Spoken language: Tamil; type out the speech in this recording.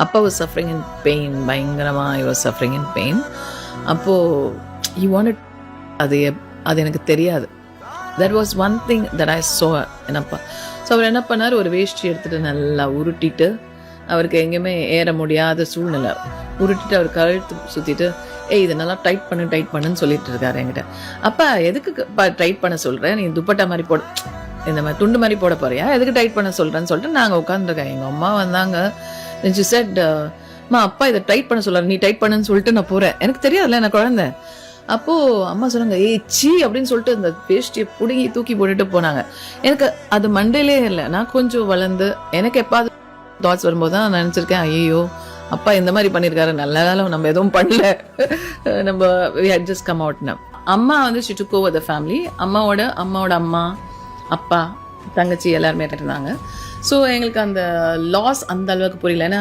அப்பா வாஸ் சஃபரிங் இன் பெயின் பயங்கரமாக I was suffering in pain அப்போது யூ வாண்ட் அது எப்- அது எனக்கு தெரியாது. That was one thing that I so என்னப்பா ஸோ அவர் என்ன பண்ணார்? ஒரு வேஷ்டி எடுத்துகிட்டு நல்லா உருட்டிட்டு அவருக்கு எங்கேயுமே ஏற முடியாத சூழ்நிலை. உருட்டிட்டு அவர் கழுத்து சுற்றிட்டு ஏய் இதை நல்லா டைட் பண்ணு டைட் பண்ணுன்னு சொல்லிட்டு இருக்காரு என்கிட்ட. அப்பா எதுக்கு டைட் பண்ண சொல்கிறேன் நீ துப்பட்டா மாதிரி போட. இந்த மாதிரி துண்டு மாதிரி போட போறியா? எதுக்கு டைட் பண்ண சொல்கிறேன்னு சொல்லிட்டு நாங்கள் உட்காந்துருக்கேன் எங்கள் அம்மா வந்தாங்க. ஜி செட் அம்மா அப்பா இதை டைட் பண்ண சொல்லாரு. நீ டைட் பண்ணுன்னு சொல்லிட்டு நான் போகிறேன் எனக்கு தெரியாதுல்ல நான் குழந்தை. அப்போ அம்மா சொன்னாங்க ஏய் சீ அப்படின்னு சொல்லிட்டு அந்த வேஷ்டியை பிடுங்கி தூக்கி போட்டுட்டு போனாங்க. எனக்கு அது மண்டையிலே இல்லை. நான் கொஞ்சம் வளர்ந்து எனக்கு எப்பாவது தாட்ஸ் வரும்போது தான் நான் நினச்சிருக்கேன் ஐயோ அப்பா இந்த மாதிரி பண்ணியிருக்காரு நல்ல காலம் நம்ம எதுவும் பண்ணல. நம்ம அட்ஜஸ்ட் கம் அவுட்னா அம்மா வந்து she took over the family அம்மாவோட அம்மாவோட அம்மா அப்பா தங்கச்சி எல்லாருமே இருந்தாங்க ஸோ எங்களுக்கு அந்த லாஸ் அந்த அளவுக்கு புரியல. ஏன்னா